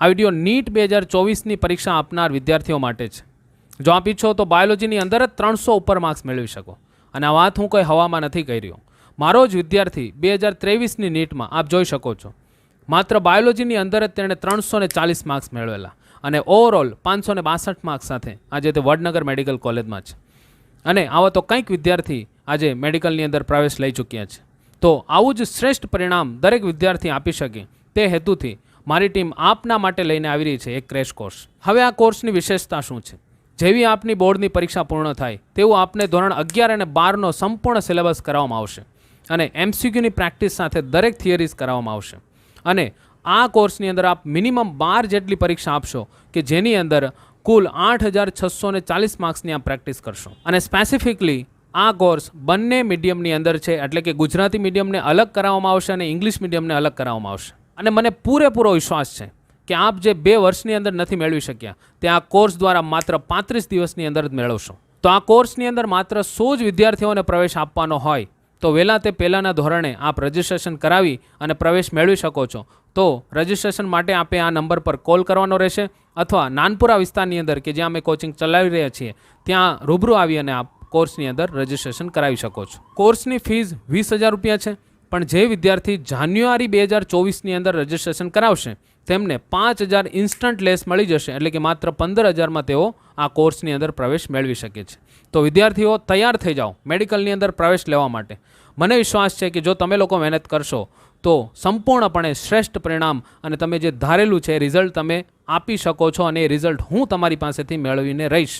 આ video NEET બે હજાર ચોવીસની પરીક્ષા આપનાર વિદ્યાર્થીઓ માટે છે. જો આપ ઈચ્છો તો બાયોલોજીની અંદર જ ત્રણસો ઉપર માર્ક્સ મેળવી શકો. અને આ વાત હું કોઈ હવામાં નથી કહી રહ્યો. મારો જ વિદ્યાર્થી બે હજાર ત્રેવીસની નીટમાં આપ જોઈ શકો છો. માત્ર બાયોલોજીની અંદર જ તેણે ત્રણસો ને ચાલીસ માર્ક્સ મેળવેલા અને ઓવરઓલ પાંચસો ને બાસઠ માર્ક્સ સાથે આજે તે વડનગર મેડિકલ કોલેજમાં છે. અને આવા તો કંઈક વિદ્યાર્થી આજે મેડિકલની અંદર પ્રવેશ લઈ ચૂક્યા છે. તો આવું જ શ્રેષ્ઠ પરિણામ દરેક વિદ્યાર્થી આપી શકે તે હેતુથી મારી ટીમ આપના માટે લઈને આવી રહી છે એક ક્રેશ કોર્સ હવે આ કોર્સની વિશેષતા શું છે? જેવી આપની બોર્ડની પરીક્ષા પૂર્ણ થાય, તેવું આપને ધોરણ અગિયાર અને બારનો સંપૂર્ણ સિલેબસ કરાવવામાં આવશે અને એમસીક્યુની પ્રેક્ટિસ સાથે દરેક થિયરીઝ કરાવવામાં આવશે. અને આ કોર્સની અંદર આપ મિનિમમ બાર જેટલી પરીક્ષા આપશો કે જેની અંદર કુલ આઠ હજાર છસો ને ચાલીસ માર્ક્સની આપ પ્રેક્ટિસ કરશો. અને સ્પેસિફિકલી આ કોર્સ બંને મીડિયમની અંદર છે, એટલે કે ગુજરાતી મીડિયમને અલગ કરાવવામાં આવશે અને ઇંગ્લિશ મીડિયમને અલગ કરાવવામાં આવશે. અને મને પૂરેપૂરો વિશ્વાસ છે કે આપ જે બે વર્ષની અંદર નથી મેળવી શક્યા, તે આ કોર્સ દ્વારા માત્ર પાંત્રીસ દિવસની અંદર જ મેળવશો. તો આ કોર્સની અંદર માત્ર સો જ વિદ્યાર્થીઓને પ્રવેશ આપવાનો હોય, તો વહેલા તે પહેલાંના ધોરણે આપ રજિસ્ટ્રેશન કરાવી અને પ્રવેશ મેળવી શકો છો. તો રજિસ્ટ્રેશન માટે આપે આ નંબર પર કોલ કરવાનો રહેશે અથવા નાનપુરા વિસ્તારની અંદર કે જ્યાં અમે કોચિંગ ચલાવી રહ્યા છીએ, ત્યાં રૂબરૂ આવી અને આપ કોર્સની અંદર રજિસ્ટ્રેશન કરાવી શકો છો. કોર્સની ફીસ વીસ હજાર રૂપિયા છે. પણ જે વિદ્યાર્થી જાન્યુઆરી બે હજાર ચોવીસની અંદર રજિસ્ટ્રેશન કરાવશે, તેમને પાંચ હજાર ઇન્સ્ટન્ટ લેસ મળી જશે, એટલે કે માત્ર પંદર હજારમાં તેઓ આ કોર્સની અંદર પ્રવેશ મેળવી શકે છે. તો વિદ્યાર્થીઓ તૈયાર થઈ જાઓ મેડિકલની અંદર પ્રવેશ લેવા માટે. મને વિશ્વાસ છે કે જો તમે લોકો મહેનત કરશો, તો સંપૂર્ણપણે શ્રેષ્ઠ પરિણામ અને તમે જે ધારેલું છે રિઝલ્ટ તમે આપી શકો છો અને એ રિઝલ્ટ હું તમારી પાસેથી મેળવીને રહીશ.